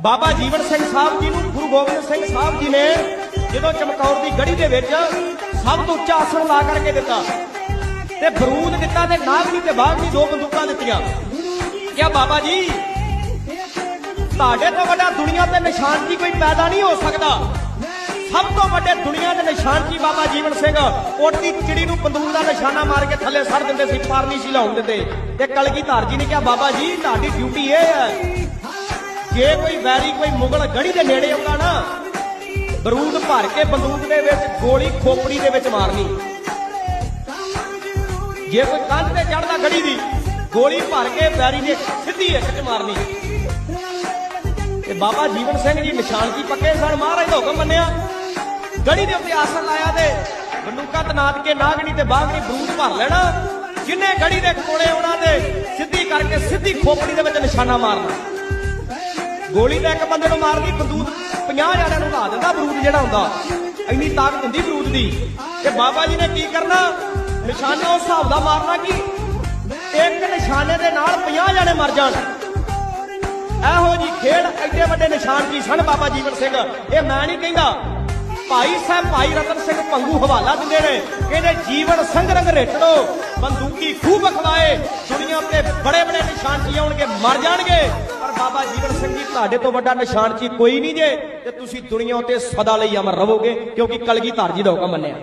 ਬਾਬਾ ਜੀਵਨ ਸਿੰਘ ਸਾਹਿਬ ਜੀ ਨੂੰ, ਗੁਰੂ ਗੋਬਿੰਦ ਸਿੰਘ ਸਾਹਿਬ ਜੀ ਨੇ ਜਦੋਂ ਚਮਕੌਰ ਦੀ ਗੜੀ ਦੇ ਵਿੱਚ ਸਭ ਤੋਂ ਉੱਚਾ ਆਸਣ ਲਾ ਕਰਕੇ ਦਿੱਤਾ ਤੇ ਬਰੂਦ ਦਿੱਤਾ ਤੇ ਨਾਗਨੀ ਤੇ ਬਾਗਨੀ ਦੋ ਬੰਦੂਕਾਂ ਦਿੱਤੀਆਂ। ਕਿਹਾ ਬਾਬਾ ਜੀ? ਤੁਹਾਡੇ ਤੋਂ ਵੱਡਾ ਦੁਨੀਆ ਤੇ ਨਿਸ਼ਾਨ ਜੀ ਕੋਈ ਪੈਦਾ ਨਹੀਂ ਹੋ ਸਕਦਾ। ਸਭ ਤੋਂ ਵੱਡੇ ਦੁਨੀਆ ਦੇ ਨਿਸ਼ਾਨ ਜੀ ਬਾਬਾ ਜੀਵਨ ਸਿੰਘ? ਉੱਡਦੀ ਚਿੜੀ ਨੂੰ ਬੰਦੂਕ ਦਾ ਨਿਸ਼ਾਨਾ ਮਾਰ ਕੇ ਥੱਲੇ ਸੜ ਦਿੰਦੇ ਸੀ ਪਾਰ ਨਹੀਂ ਸੀ ਲਾਉਣ ਦਿੰਦੇ। ਤੇ ਕਲਗੀਧਰ ਜੀ ਨੇ ਕਿਹਾ, ਬਾਬਾ ਜੀ, ਤੁਹਾਡੀ ਡਿਊਟੀ ਇਹ ਹੈ। ਜੇ ਕੋਈ ਵੈਰੀ ਕੋਈ ਮੁਗਲ ਗੜੀ ਦੇ ਨੇੜੇ ਆਉਂਦਾ ਨਾ, ਬਰੂਦ ਭਰ ਕੇ ਬੰਦੂਕ ਦੇ ਵਿੱਚ ਗੋਲੀ ਖੋਪੜੀ ਦੇ ਵਿੱਚ ਮਾਰਨੀ। ਜੇ ਕੋਈ ਕੰਧ ਤੇ ਚੜਦਾ ਗੜੀ ਦੀ, ਗੋਲੀ ਭਰ ਕੇ ਵੈਰੀ ਦੇ ਸਿੱਧੀ ਇੱਕ ਚ ਮਾਰਨੀ। ਤੇ ਬਾਬਾ ਜੀਵਨ ਸਿੰਘ ਜੀ ਨਿਸ਼ਾਨ ਕੀ ਪੱਕੇ ਸਨ? ਮਹਾਰਾਜ ਦਾ ਹੁਕਮ ਮੰਨਿਆ। ਗੜੀ ਦੇ ਉੱਤੇ ਆਸਣ ਲਾਇਆ ਤੇ ਬੰਦੂਕਾਂ ਤਨਾਤ ਕੇ ਨਾਗਣੀ ਤੇ ਬਾਗਣੀ ਬਰੂਦ ਭਰ ਲੈਣਾ। ਜਿੰਨੇ ਗੜੀ ਦੇ ਕੋਲੇ ਆਉਣਾ ਤੇ ਸਿੱਧੀ ਕਰਕੇ ਸਿੱਧੀ ਖੋਪੜੀ ਦੇ ਵਿੱਚ ਨਿਸ਼ਾਨਾ ਮਾਰਨਾ। ਗੋਲੀ ਤਾਂ ਇੱਕ ਬੰਦੇ ਨੂੰ ਮਾਰਦੀ, ਬੰਦੂਕ 50 ਜਣਿਆਂ ਨੂੰ ਲਾ ਦਿੰਦਾ ਬਰੂਦ ਜਿਹੜਾ ਹੁੰਦਾ। ਇੰਨੀ ਤਾਕਤ ਹੁੰਦੀ ਬਰੂਦ ਦੀ। ਤੇ ਬਾਬਾ ਜੀ ਨੇ ਕੀ ਕਰਨਾ? ਨਿਸ਼ਾਨਾ ਉਸ ਹਿਸਾਬ ਦਾ ਮਾਰਨਾ ਕਿ ਇੱਕ ਨਿਸ਼ਾਨੇ ਦੇ ਨਾਲ 50 ਜਣੇ ਮਰ ਜਾਣ। ਇਹੋ ਜੀ ਖੇਡ, ਐਡੇ ਵੱਡੇ ਨਿਸ਼ਾਨ ਕੀ ਸਨ ਬਾਬਾ ਜੀਵਨ ਸਿੰਘ? ਇਹ ਮੈਂ ਨਹੀਂ ਕਹਿੰਦਾ। ਭਾਈ ਸਾਹਿਬ, ਭਾਈ ਰਤਨ ਸਿੰਘ ਪੰਗੂ ਹਵਾਲਾ ਦਿੰਦੇ ਨੇ ਕਹਿੰਦੇ ਜੀਵਨ ਸੰਗਰੰਗ ਰੇਟੜੋ ਬੰਦੂਕੀ ਖੂਬ ਖਵਾਏ ਦੁਨੀਆ ਤੇ ਬੜੇ ਬੜੇ ਨਿਸ਼ਾਨ ਕੀ ਆਉਣਗੇ, ਮਰ ਜਾਣਗੇ। ਸਿੰਘ ਜੀ ਤੁਹਾਡੇ ਤੋਂ ਵੱਡਾ ਨਿਸ਼ਾਨ ਕੀ ਕੋਈ ਨਹੀਂ ਜੇ, ਤੇ ਤੁਸੀਂ ਦੁਨੀਆ ਤੇ ਸਦਾ ਲਈ ਅਮਰ ਰਹੋਗੇ, ਕਿਉਂਕਿ ਕਲਗੀਧਰ ਜੀ ਦਾ ਹੁਕਮ ਮੰਨਿਆ।